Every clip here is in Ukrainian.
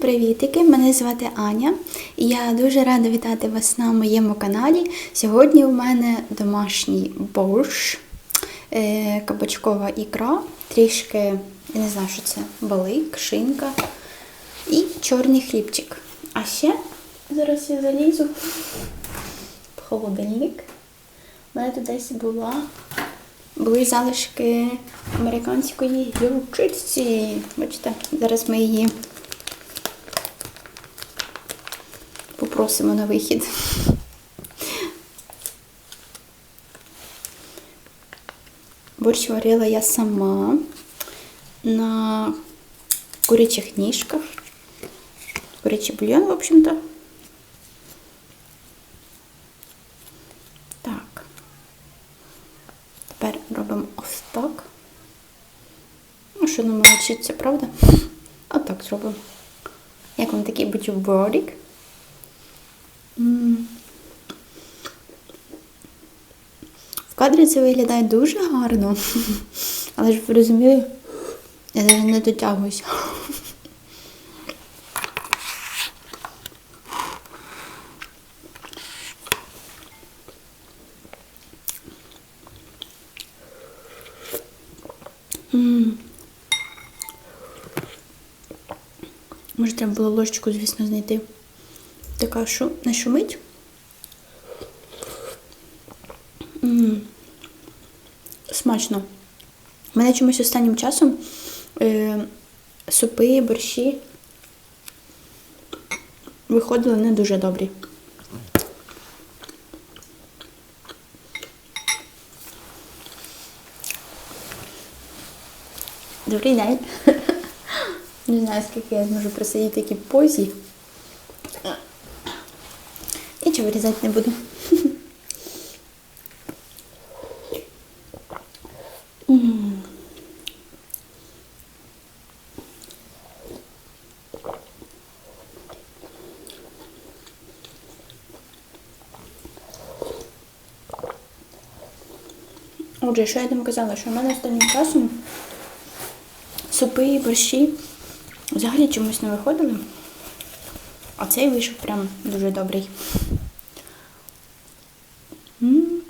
привітики! Мене звати Аня. і Я дуже рада вітати вас на моєму каналі. Сьогодні у мене домашній борщ, е, кабачкова ікра, трішки, я не знаю, що це, балик, шинка і чорний хлібчик. А ще зараз я залізу в холодильник. У мене тут десь була були залишки американської гірчиці. Бачите, зараз ми її попросимо на вихід. Борщ варила я сама на курячих ніжках. Курячий бульйон, в общем-то. Так. Тепер робимо ось так. Ну, що нам вчиться, правда? Отак зробимо. Як вам такий бутербродик? В кадрі це виглядає дуже гарно. Але ж ви я навіть не дотягуюся. Може, треба було ложечку, звісно, знайти. Така, що не шумить. М. Смачно. У мене чомусь останнім часом е, супи, борщі виходили не дуже добрі. Добрий день. Не знаю, скільки я зможу просидіти в такій позі. Нічого вирізати не буду. Отже, що я там казала, що в мене останнім часом супи борщі взагалі чомусь не виходили. А цей вийшов прям дуже добрий. М.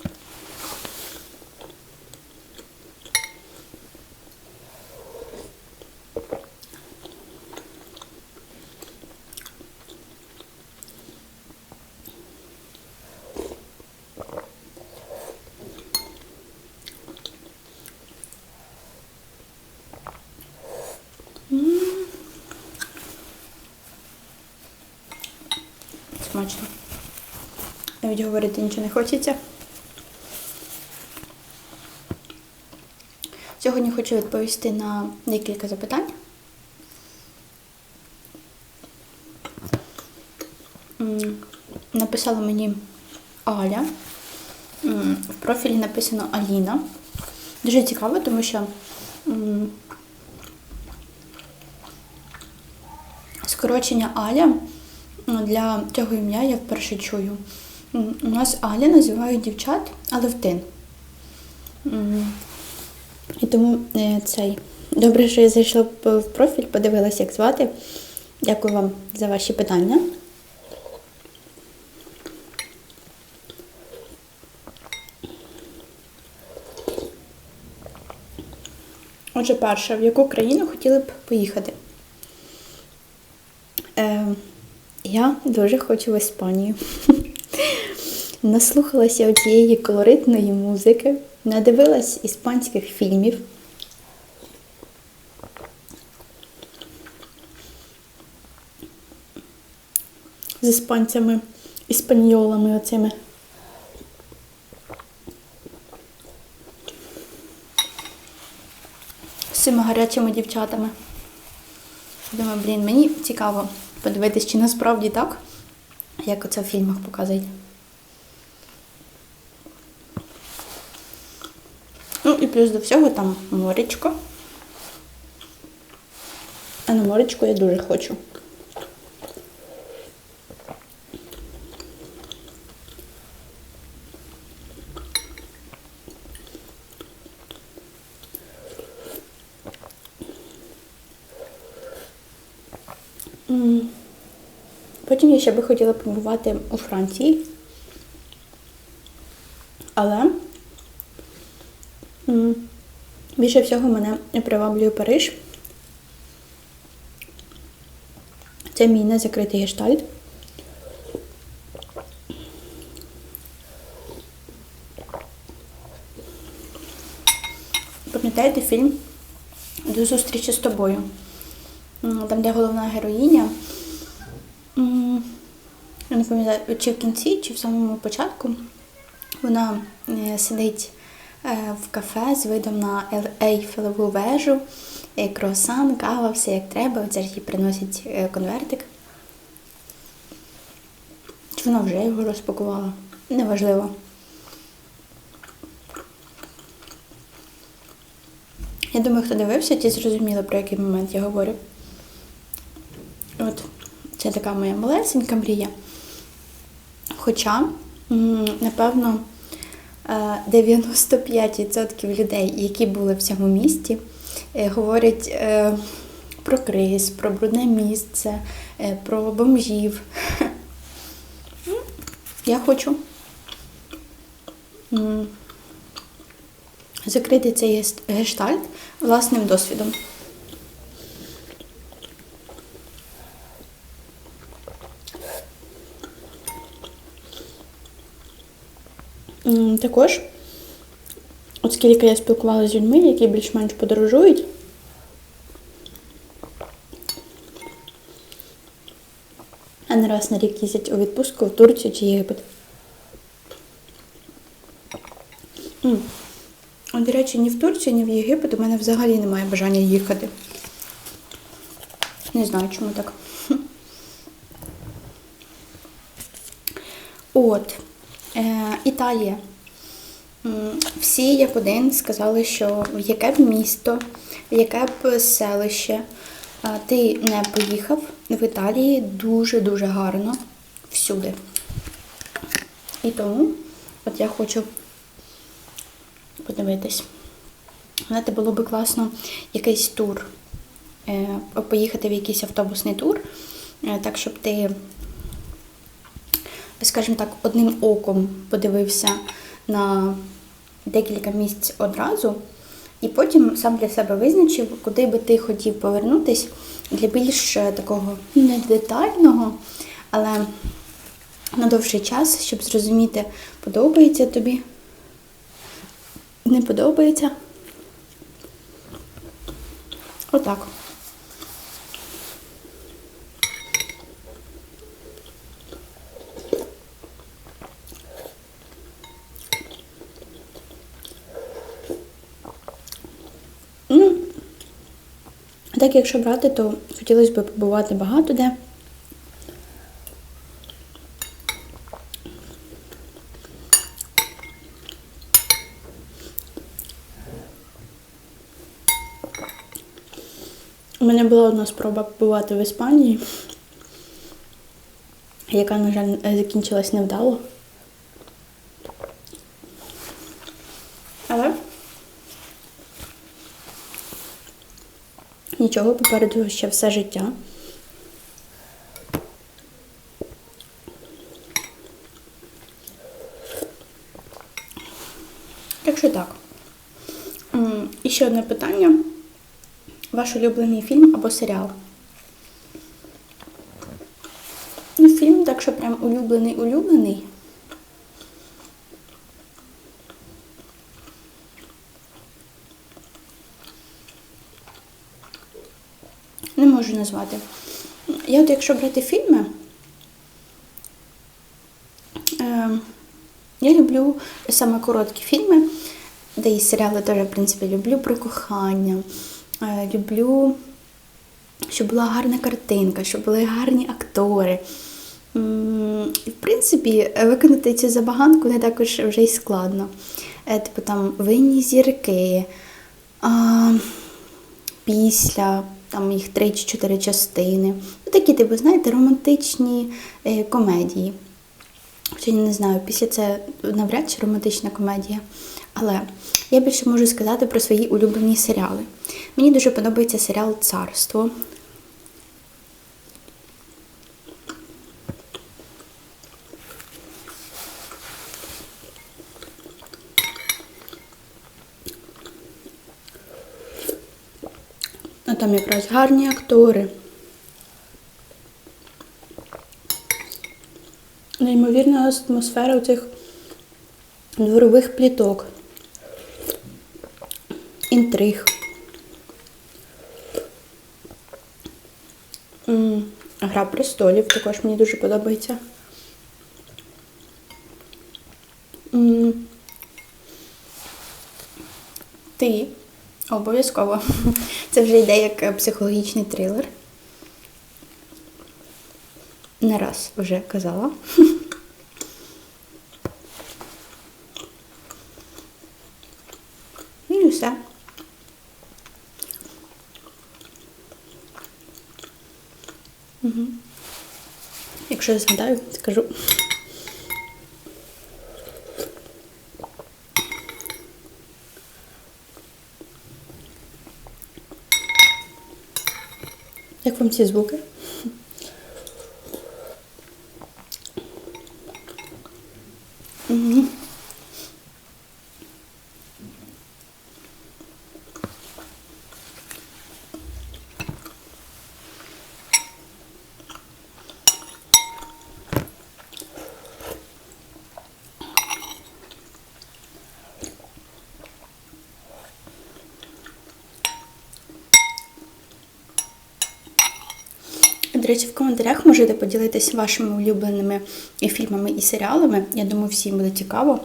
Смачно. Навіть говорити нічого не хочеться. Сьогодні хочу відповісти на декілька запитань. Написала мені Аля. В профілі написано Аліна. Дуже цікаво, тому що скорочення Аля для цього ім'я я вперше чую. У нас Аля називають дівчат Алевтин. І тому е, цей. Добре, що я зайшла в профіль, подивилася, як звати. Дякую вам за ваші питання. Отже, перше, в яку країну хотіли б поїхати? Е, я дуже хочу в Іспанію. Наслухалася цієї колоритної музики, надивилась іспанських фільмів. З іспанцями, іспаньолами оцими. З цими гарячими дівчатами. Думаю, блін, мені цікаво подивитись, чи насправді так, як оце в фільмах показують. Ну і плюс до всього там моречко. А на моречку я дуже хочу. М. Потім я ще би хотіла побувати у Франції. Але більше всього мене приваблює Париж. Це мій незакритий гештальт. Пам'ятаєте фільм До зустрічі з тобою? Там, де головна героїня. Не пам'ятаю, чи в кінці, чи в самому початку. Вона е, сидить е, в кафе з видом на Ел- Ейфелеву вежу, круасан, кава, все як треба. Оце ж їй приносять е, конвертик. Чи вона вже його розпакувала? Неважливо. Я думаю, хто дивився, ті зрозуміли, про який момент я говорю. От, це така моя малесенька мрія. Хоча, напевно, е, 95% людей, які були в цьому місті, е, говорять е, про криз, про брудне місце, е, про бомжів. Я хочу закрити цей гештальт власним досвідом. Також, оскільки я спілкувалася з людьми, які більш-менш подорожують, а не раз на рік їздять у відпустку в Турцію чи Єгипет. До речі, ні в Турцію, ні в Єгипет у мене взагалі немає бажання їхати. Не знаю, чому так. От, Італія. Всі як один сказали, що в яке б місто, в яке б селище ти не поїхав, в Італії дуже-дуже гарно всюди. І тому от я хочу подивитись. Знаєте, було би класно якийсь тур, е, поїхати в якийсь автобусний тур, е, так, щоб ти скажімо так, одним оком подивився на декілька місць одразу, і потім сам для себе визначив, куди би ти хотів повернутись для більш е, такого не детального, але на довший час, щоб зрозуміти, подобається тобі, не подобається. Отак. Ну, так, якщо брати, то хотілося б побувати багато де. У мене була одна спроба побувати в Іспанії, яка, на жаль, закінчилась невдало. Але Нічого, попереду ще все життя. Так що так. І ще одне питання. Ваш улюблений фільм або серіал? Ну, фільм, так що прям улюблений-улюблений. Не можу назвати. Я от якщо брати фільми, е, я люблю саме короткі фільми, де і серіали теж, в принципі, люблю про кохання. Е, люблю, щоб була гарна картинка, щоб були гарні актори. І, в принципі, виконати цю забаганку не також вже й складно. Е, Типу там винні зірки. А, після, там їх три чи чотири частини. Ну, такі, типу, знаєте, романтичні е, комедії. Хоча я не знаю, після це навряд чи романтична комедія. Але я більше можу сказати про свої улюблені серіали. Мені дуже подобається серіал Царство. Там якраз гарні актори. Неймовірна атмосфера у цих дворових пліток. Інтриг. Гра престолів також мені дуже подобається. Ти обов'язково. Це вже йде як е, психологічний трилер. Не раз вже казала. Ну і все. Якщо згадаю, скажу. Як вам ці До речі, в коментарях можете поділитися вашими улюбленими фільмами і серіалами. Я думаю, всім буде цікаво.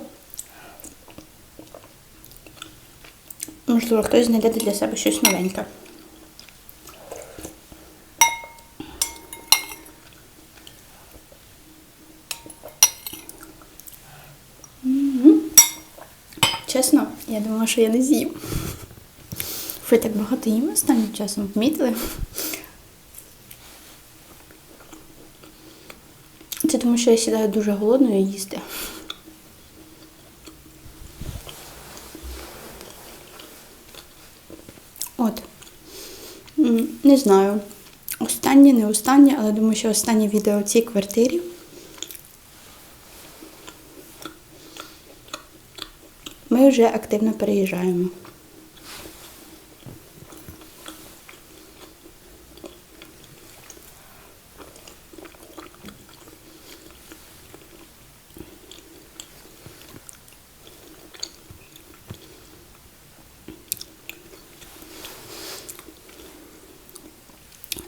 Можливо, хтось знайде для себе щось новеньке. Чесно, я думала, що я не з'їм. Ви так багато їм останнім часом помітили? Це тому, що я сідаю дуже голодною їсти. От. Не знаю. Останнє, не останнє, але думаю, що останнє відео в цій квартирі. Ми вже активно переїжджаємо.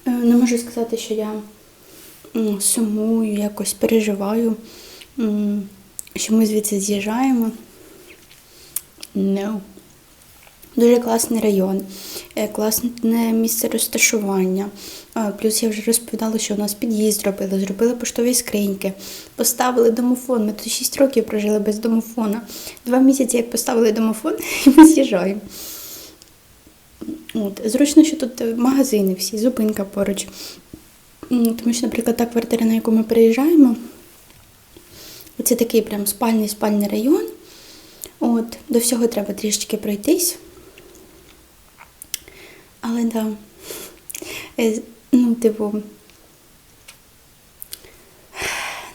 Е, Не можу сказати, що я сумую, якось переживаю, що ми звідси з'їжджаємо. No. Дуже класний район, е, класне місце розташування. Плюс я вже розповідала, що у нас під'їзд зробили, зробили поштові скриньки, поставили домофон. Ми тут 6 років прожили без домофона. Два місяці, як поставили домофон, і ми з'їжджаємо. От. Зручно, що тут е, магазини всі, зупинка поруч. Тому що, наприклад, та квартира, на яку ми приїжджаємо, це такий прям спальний спальний район. От, до всього треба трішечки пройтись. Але да, е, ну, типу,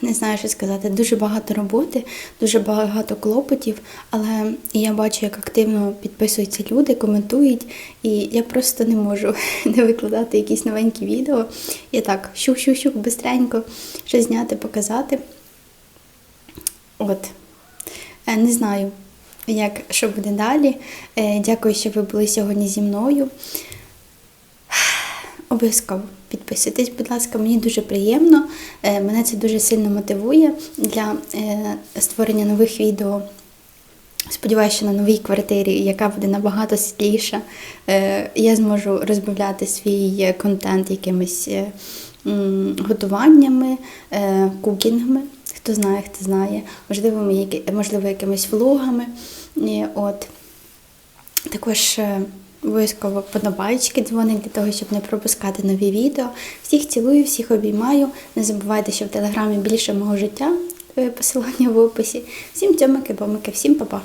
не знаю, що сказати. Дуже багато роботи, дуже багато клопотів, але я бачу, як активно підписуються люди, коментують, і я просто не можу не викладати якісь новенькі відео. Я так щух-щух-щух, бистренько щось зняти, показати. От. Е, Не знаю, як що буде далі. Е, Дякую, що ви були сьогодні зі мною. Обов'язково підписуйтесь, будь ласка, мені дуже приємно. Е, Мене це дуже сильно мотивує для е, створення нових відео. Сподіваюся, що на новій квартирі, яка буде набагато світліша, е, я зможу розбавляти свій контент якимись готуваннями, кукінгами. Хто знає, хто знає, можливо, можливо якимись влогами. От. Також обов'язково подобаєчки дзвонить для того, щоб не пропускати нові відео. Всіх цілую, всіх обіймаю. Не забувайте, що в телеграмі більше мого життя. Е, Посилання в описі. Всім цьомики, бомики, всім па-па.